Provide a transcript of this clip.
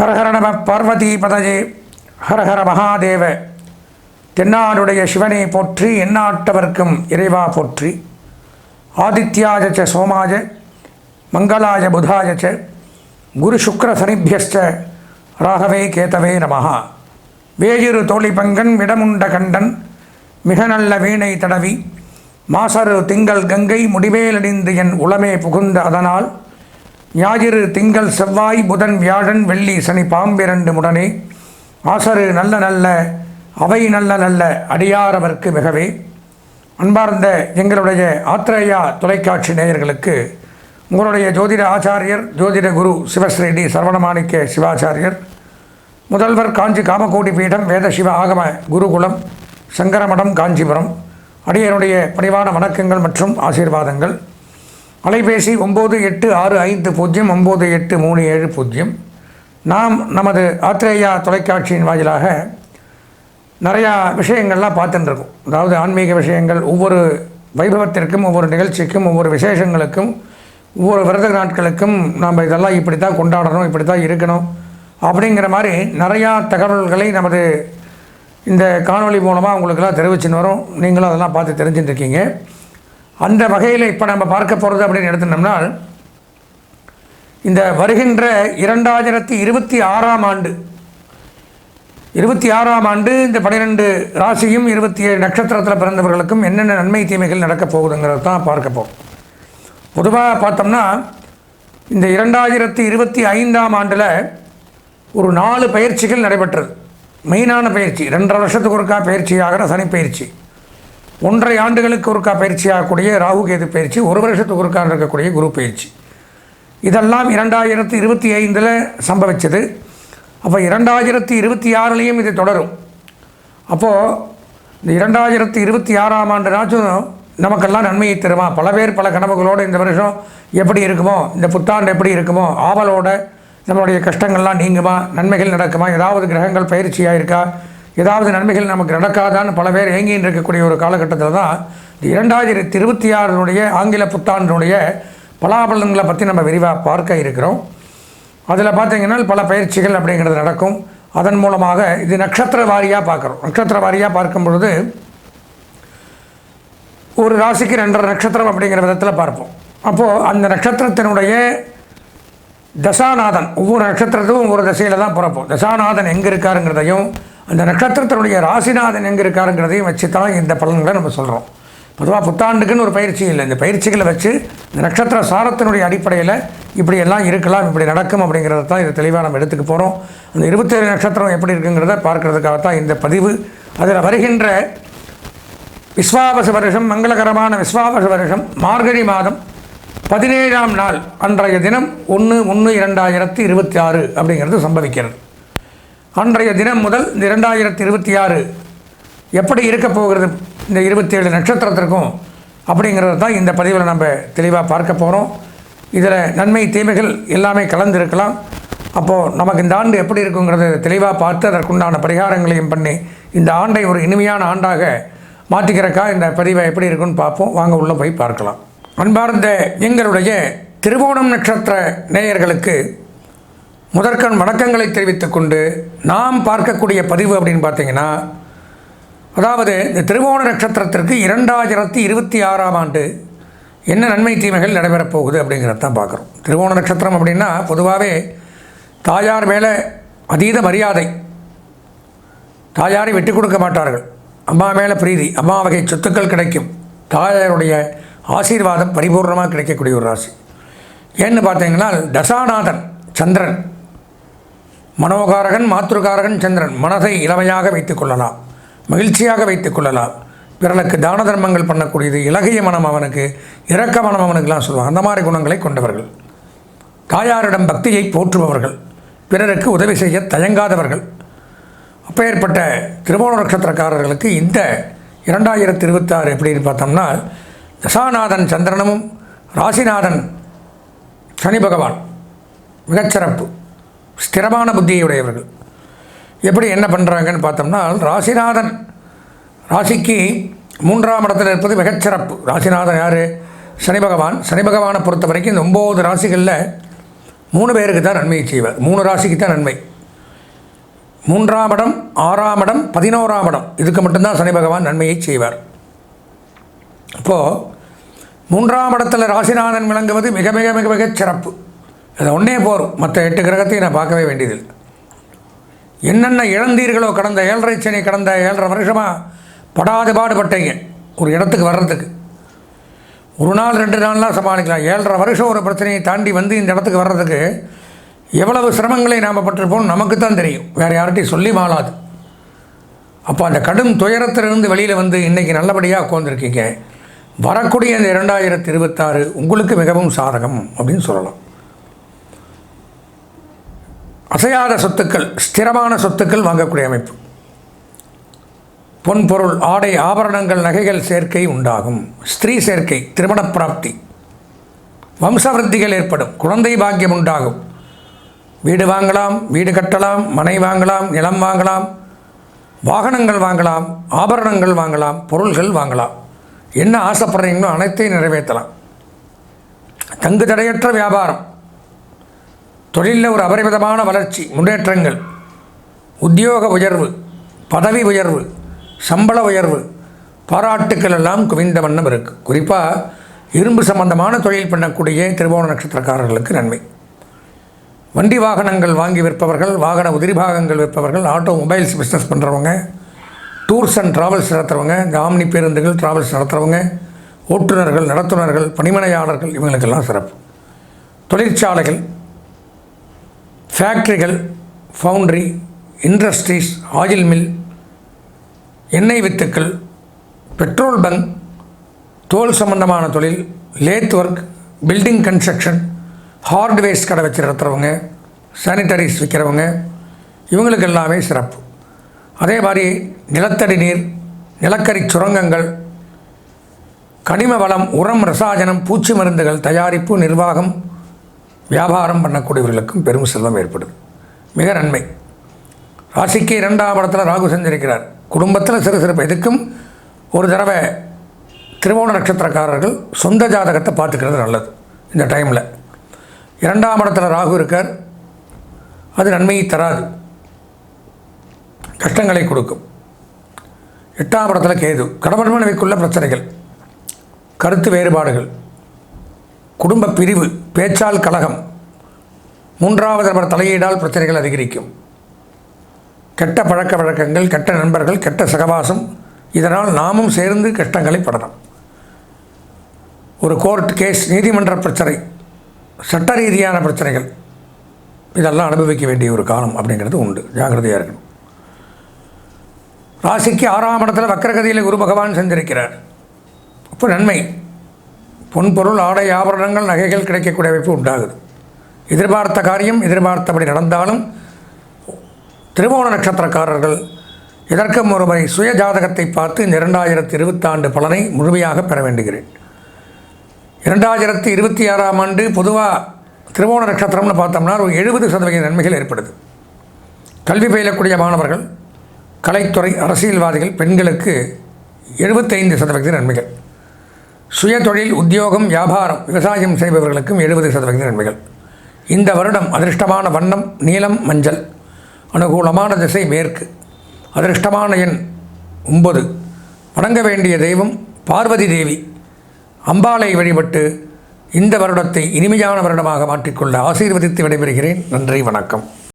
ஹரஹர நம பார்வதி பதஜே. ஹரஹர மகாதேவ. தென்னாடுடைய சிவனை போற்றி எந்நாட்டவர்க்கும் இறைவா போற்றி. ஆதித்யாஜ ச சோமாஜ. மங்களாய புதாய ச. குரு சுக்ர சனிபியஸ்ச. ராகவே கேதவே நமஹா. வேயிரு தோழி பங்கன் விடமுண்ட கண்டன். மிக நல்ல வீணை தடவி. மாசரு திங்கள் கங்கை முடிவேலடிந்து என் உளமே புகுந்த அதனால். ஞாயிறு திங்கள் செவ்வாய் புதன் வியாழன் வெள்ளி சனி பாம்பிரண்டு முடனே. ஆசரு நல்ல நல்ல அவை நல்ல நல்ல அடியாரவர்க்கு மிகவே. அன்பார்ந்த எங்களுடைய ஆத்திரேயா தொலைக்காட்சி நேயர்களுக்கு உங்களுடைய ஜோதிட ஆச்சாரியர் ஜோதிட குரு சிவஸ்ரீடி சரவணமாணிக்க சிவாச்சாரியர் முதல்வர் காஞ்சி காமகோடி பீடம் வேத சிவ ஆகம குருகுலம் சங்கரமடம் காஞ்சிபுரம் அடியனுடைய பணிவான வணக்கங்கள் மற்றும் ஆசீர்வாதங்கள். அலைபேசி ஒம்பது எட்டு ஆறு ஐந்து பூஜ்ஜியம் ஒம்பது எட்டு மூணு ஏழு பூஜ்ஜியம். நாம் நமது ஆத்திரேயா தொலைக்காட்சியின் வாயிலாக நிறையா விஷயங்கள்லாம் பார்த்துட்டுருக்கோம். அதாவது ஆன்மீக விஷயங்கள் ஒவ்வொரு வைபவத்திற்கும் ஒவ்வொரு நிகழ்ச்சிக்கும் ஒவ்வொரு விசேஷங்களுக்கும் ஒவ்வொரு விரத நாட்களுக்கும் நாம் இதெல்லாம் இப்படி தான் கொண்டாடணும் இப்படி தான் இருக்கணும் அப்படிங்கிற மாதிரி நிறையா தகவல்களை நமது இந்த காணொளி மூலமாக உங்களுக்கெல்லாம் தெரிவிச்சுன்னு வரும். நீங்களும் அதெல்லாம் பார்த்து தெரிஞ்சுட்டுருக்கீங்க. அந்த வகையில் இப்போ நம்ம பார்க்க போகிறது அப்படின்னு எடுத்துனோம்னா இந்த வருகின்ற இரண்டாயிரத்தி இருபத்தி ஆறாம் ஆண்டு இருபத்தி ஆறாம் ஆண்டு இந்த பன்னிரெண்டு ராசியும் இருபத்தி ஏழு நட்சத்திரத்தில் பிறந்தவர்களுக்கும் என்னென்ன நன்மை தீமைகள் நடக்கப் போகுதுங்கிறது தான் பார்க்க போகிறோம் பொதுவாக பார்த்தோம்னா இந்த இரண்டாயிரத்தி இருபத்தி ஐந்தாம் ஆண்டில் ஒரு நாலு பயிற்சிகள் நடைபெற்றது. மெயினான பயிற்சி ரெண்டரை வருஷத்துக்கு ஒருக்கா பயிற்சியாகிற சனி பயிற்சி ஒன்றரை ஆண்டுகளுக்கு ஒருக்கா பயிற்சியாகக்கூடிய ராகு கேது பயிற்சி ஒரு வருஷத்துக்கு ஒருக்கா இருக்கக்கூடிய குரு பயிற்சி. இதெல்லாம் இரண்டாயிரத்தி இருபத்தி ஐந்தில் சம்பவிச்சது. அப்போ இரண்டாயிரத்தி இருபத்தி ஆறுலேயும் இது தொடரும். அப்போது இந்த இரண்டாயிரத்தி இருபத்தி ஆறாம் ஆண்டுனாச்சும் நமக்கெல்லாம் நன்மையை தருமா? பல பேர் பல கனவுகளோடு இந்த வருஷம் எப்படி இருக்குமோ இந்த புத்தாண்டு எப்படி இருக்குமோ ஆவலோட நம்மளுடைய கஷ்டங்கள்லாம் நீங்குமா நன்மைகள் நடக்குமா ஏதாவது கிரகங்கள் பயிற்சியாக இருக்கா ஏதாவது நன்மைகள் நமக்கு நடக்காதான்னு பல பேர் ஏங்கின்னு இருக்கக்கூடிய ஒரு காலகட்டத்தில் தான் இரண்டாயிரத்தி இருபத்தி ஆறினுடைய ஆங்கில புத்தாண்டினுடைய பலாபலன்களை பற்றி நம்ம விரிவாக பார்க்க இருக்கிறோம். அதில் பார்த்தீங்கன்னா பல பயிற்சிகள் அப்படிங்கிறது நடக்கும். அதன் மூலமாக இது நட்சத்திர வாரியாக பார்க்குறோம். நட்சத்திர வாரியாக பார்க்கும் பொழுது ஒரு ராசிக்கு ரெண்டரை நட்சத்திரம் அப்படிங்கிற விதத்தில் பார்ப்போம். அப்போது அந்த நட்சத்திரத்தினுடைய தசாநாதன் ஒவ்வொரு நட்சத்திரத்துக்கும் ஒவ்வொரு தசையில் தான் பிறப்போம். தசாநாதன் எங்கே இருக்காருங்கிறதையும் அந்த நட்சத்திரத்தினுடைய ராசிநாதன் எங்கே இருக்காருங்கிறதையும் வச்சு தான் இந்த பலன்களை நம்ம சொல்கிறோம் பொதுவாக புத்தாண்டுக்குன்னு ஒரு பயிற்சி இல்லை. இந்த பயிற்சிகளை வச்சு இந்த நட்சத்திர சாரத்தினுடைய அடிப்படையில் இப்படியெல்லாம் இருக்கலாம் இப்படி நடக்கும் அப்படிங்கிறத தான் இதை தெளிவாக நம்ம எடுத்துக்க போகிறோம் அந்த இருபத்தேழு நட்சத்திரம் எப்படி இருக்குங்கிறத பார்க்கறதுக்காகத்தான் இந்த பதிவு. அதில் வருகின்ற விஸ்வாவச வருஷம் மங்களகரமான விஸ்வாவச வருஷம் மார்கழி மாதம் பதினேழாம் நாள் அன்றைய தினம் ஒன்று ஒன்று இரண்டாயிரத்தி இருபத்தி ஆறு அப்படிங்கிறது சம்பவிக்கிறது. அன்றைய தினம் முதல் இந்த இரண்டாயிரத்தி இருபத்தி ஆறு எப்படி இருக்க போகிறது? இந்த இருபத்தேழு நட்சத்திரத்திற்கும் அப்படிங்கிறது தான் இந்த பதிவில் நம்ம தெளிவாக பார்க்க போகிறோம் இதில் நன்மை தீமைகள் எல்லாமே கலந்துருக்கலாம். அப்போது நமக்கு இந்த ஆண்டு எப்படி இருக்குங்கிறத தெளிவாக பார்த்து அதற்குண்டான பரிகாரங்களையும் பண்ணி இந்த ஆண்டை ஒரு இனிமையான ஆண்டாக மாற்றிக்கிறக்கா இந்த பதிவை எப்படி இருக்குன்னு பார்ப்போம். வாங்க உள்ளே போய் பார்க்கலாம். அன்பார்ந்த எங்களுடைய திருவோணம் நட்சத்திர நேயர்களுக்கு முதற்கண் வணக்கங்களை தெரிவித்துக் கொண்டு நாம் பார்க்கக்கூடிய பதிவு அப்படின்னு பார்த்தீங்கன்னா அதாவது இந்த திருவோண நட்சத்திரத்திற்கு இரண்டாயிரத்தி இருபத்தி ஆறாம் ஆண்டு என்ன நன்மை தீமைகள் நடைபெறப் போகுது அப்படிங்கிறத தான் பார்க்குறோம். திருவோண நட்சத்திரம் அப்படின்னா பொதுவாகவே தாயார் மேலே அதீத மரியாதை. தாயாரை விட்டு கொடுக்க மாட்டார்கள். அம்மா மேலே பிரீதி அம்மா வகை சொத்துக்கள் கிடைக்கும். தாயாருடைய ஆசீர்வாதம் பரிபூர்ணமாக கிடைக்கக்கூடிய ஒரு ராசி. ஏன்னு பார்த்தீங்கன்னா தசாநாதன் சந்திரன். மனோகாரகன் மாத்ருகாரகன் சந்திரன் மனதை இளமையாக வைத்துக் கொள்ளலாம் மகிழ்ச்சியாக வைத்துக் கொள்ளலாம். பிறனுக்கு தான தர்மங்கள் பண்ணக்கூடியது இலகைய மனம் அவனுக்கு இரக்க மனம் அவனுக்குலாம் சொல்லுவாங்க. அந்த மாதிரி குணங்களை கொண்டவர்கள். தாயாரிடம் பக்தியை போற்றுபவர்கள். பிறருக்கு உதவி செய்ய தயங்காதவர்கள். அப்பேற்பட்ட திருமண நட்சத்திரக்காரர்களுக்கு இந்த இரண்டாயிரத்தி இருபத்தாறு எப்படின்னு பார்த்தோம்னா தசாநாதன் சந்திரனமும் ராசிநாதன் சனி பகவான். மிகச்சிறப்பு. ஸ்திரமான புத்தியுடையவர்கள். எப்படி என்ன பண்ணுறாங்கன்னு பார்த்தோம்னா ராசிநாதன். ராசிக்கு மூன்றாம் இடத்தில் இருப்பது மிகச்சிறப்பு ராசிநாதன் யார்? சனி பகவான். சனி பகவானை பொறுத்த வரைக்கும் இந்த ஒம்பது ராசிகளில் மூணு பேருக்கு தான் நன்மையை செய்வார். மூணு ராசிக்கு தான் நன்மை. மூன்றாம் இடம் ஆறாம் இடம் பதினோராம் இடம். இதுக்கு மட்டும்தான் சனி பகவான் நன்மையை செய்வார். இப்போது மூன்றாம் இடத்தில் ராசிநாதன் விளங்குவது மிக மிக மிக மிக சிறப்பு. அது ஒன்றே போரும் மற்ற எட்டு கிரகத்தையும் நான் பார்க்கவே வேண்டியதில்லை. என்னென்ன இழந்தீர்களோ கடந்த ஏழரை சனி கடந்த ஏழரை வருஷமாக படாது பாடுபட்டீங்க ஒரு இடத்துக்கு வர்றதுக்கு. ஒரு நாள் ரெண்டு நாள்லாம் சமாளிக்கலாம். ஏழரை வருஷம் ஒரு பிரச்சனையை தாண்டி வந்து இந்த இடத்துக்கு வர்றதுக்கு எவ்வளவு சிரமங்களை நாம் பட்டிருப்போம் நமக்கு தான் தெரியும். வேறு யார்கிட்டையும் சொல்லி மாளாது. அப்போ அந்த கடும் துயரத்திலிருந்து வெளியில் வந்து இன்றைக்கி நல்லபடியாக உட்காந்துருக்கீங்க வரக்கூடிய இந்த இரண்டாயிரத்தி இருபத்தாறு உங்களுக்கு மிகவும் சாதகம் அப்படின்னு சொல்லலாம். அசையாத சொத்துக்கள் ஸ்திரமான சொத்துக்கள் வாங்கக்கூடிய அமைப்பு. பொன் பொருள் ஆடை ஆபரணங்கள் நகைகள் சேர்க்கை உண்டாகும். ஸ்திரீ சேர்க்கை திருமண பிராப்தி. வம்சவருத்திகள் ஏற்படும். குழந்தை பாக்கியம் உண்டாகும். வீடு வாங்கலாம் வீடு கட்டலாம் மனை வாங்கலாம் நிலம் வாங்கலாம் வாகனங்கள் வாங்கலாம் ஆபரணங்கள் வாங்கலாம் பொருள்கள் வாங்கலாம். என்ன ஆசைப்படுறீங்களோ அனைத்தையும் நிறைவேற்றலாம். தங்கு தடையற்ற வியாபாரம். தொழிலில் ஒரு அபரிமிதமான வளர்ச்சி முன்னேற்றங்கள் உத்தியோக உயர்வு பதவி உயர்வு சம்பள உயர்வு பாராட்டுக்கள் எல்லாம் குவிந்த வண்ணம் இருக்குது குறிப்பாக இரும்பு சம்பந்தமான தொழில் பண்ணக்கூடிய திருவோண நட்சத்திரக்காரர்களுக்கு நன்மை. வண்டி வாகனங்கள் வாங்கி விற்பவர்கள் வாகன உதிரிபாகங்கள் விற்பவர்கள் ஆட்டோ மொபைல்ஸ் பிஸ்னஸ் பண்ணுறவங்க டூர்ஸ் அண்ட் ட்ராவல்ஸ் நடத்துகிறவங்க காமினி பேருந்துகள் ட்ராவல்ஸ் நடத்துகிறவங்க ஓட்டுநர்கள் நடத்துனர்கள் பணிமனையாளர்கள் இவங்களுக்கெல்லாம் சிறப்பு. தொழிற்சாலைகள் ஃபேக்ட்ரிகள் ஃபவுண்ட்ரி இண்டஸ்ட்ரீஸ் ஆயில் மில் எண்ணெய் வித்துக்கள் பெட்ரோல் பங்க் தோல் சம்பந்தமான தொழில் lathe work building construction hardwares கடை வச்சு நடத்துகிறவங்க சானிட்டரிஸ் விற்கிறவங்க இவங்களுக்கு எல்லாமே சிறப்பு. அதே மாதிரி நிலத்தடி நீர் நிலக்கரி சுரங்கங்கள் கனிம வளம் உரம் ரசாயனம் பூச்சி மருந்துகள் தயாரிப்பு நிர்வாகம் வியாபாரம் பண்ணக்கூடியவர்களுக்கும் பெரும் செல்வம் ஏற்படுது மிக நன்மை. ராசிக்கு இரண்டாம் இடத்துல ராகு செஞ்சிருக்கிறார். குடும்பத்தில் சிறு சிறப்பு எதுக்கும் ஒரு தடவை திருவோண நட்சத்திரக்காரர்கள் சொந்த ஜாதகத்தை பார்த்துக்கிறது நல்லது இந்த டைமில் இரண்டாம் இடத்துல ராகு இருக்கார். அது நன்மையை தராது. கஷ்டங்களை கொடுக்கும். எட்டாம் இடத்துல கேது. கடவுள் மனைவிக்குள்ள பிரச்சனைகள். கருத்து வேறுபாடுகள். குடும்ப பிரிவு பேச்சால் கழகம் மூன்றாவது நபர் தலையீடால் பிரச்சனைகள் அதிகரிக்கும். கெட்ட பழக்க வழக்கங்கள் கெட்ட நண்பர்கள் கெட்ட சகவாசம் இதனால் நாமும் சேர்ந்து கஷ்டங்களை படலாம். ஒரு கோர்ட் கேஸ் நீதிமன்ற பிரச்சனை சட்ட ரீதியான பிரச்சனைகள் இதெல்லாம் அனுபவிக்க வேண்டிய ஒரு காலம் அப்படிங்கிறது உண்டு. ஜாகிரதையாக இருக்கணும். ராசிக்கு ஆறாம் இடத்துல வக்கரகதியில் குரு பகவான் செஞ்சிருக்கிறார் இப்போ நன்மை. பொன்பொருள் ஆடை ஆபரணங்கள் நகைகள் கிடைக்கக்கூடிய வாய்ப்பு உண்டாகுது. எதிர்பார்த்த காரியம் எதிர்பார்த்தபடி நடந்தாலும் திருவோண நட்சத்திரக்காரர்கள் இதற்கும் ஒருமுறை சுய ஜாதகத்தை பார்த்து இந்த இரண்டாயிரத்தி இருபத்தாண்டு பலனை முழுமையாக பெற வேண்டுகிறேன். இரண்டாயிரத்தி இருபத்தி ஆறாம் ஆண்டு பொதுவாக திருவோண நட்சத்திரம்னு பார்த்தோம்னா ஒரு எழுபது சதவீத நன்மைகள் ஏற்படுது. கல்வி பயிலக்கூடிய மாணவர்கள் கலைத்துறை அரசியல்வாதிகள் பெண்களுக்கு எழுபத்தைந்து சதவீத நன்மைகள். சுய தொழில் உத்தியோகம் வியாபாரம் விவசாயம் செய்பவர்களுக்கும் எழுபது சதவிகித நன்மைகள். இந்த வருடம் அதிர்ஷ்டமான வண்ணம் நீலம் மஞ்சள். அனுகூலமான திசை மேற்கு. அதிர்ஷ்டமான எண் ஒன்பது. வணங்க வேண்டிய தெய்வம் பார்வதி தேவி. அம்பாளை வழிபட்டு இந்த வருடத்தை இனிமையான வருடமாக மாற்றிக்கொள்ள ஆசீர்வதித்து விடைபெறுகிறேன். நன்றி வணக்கம்.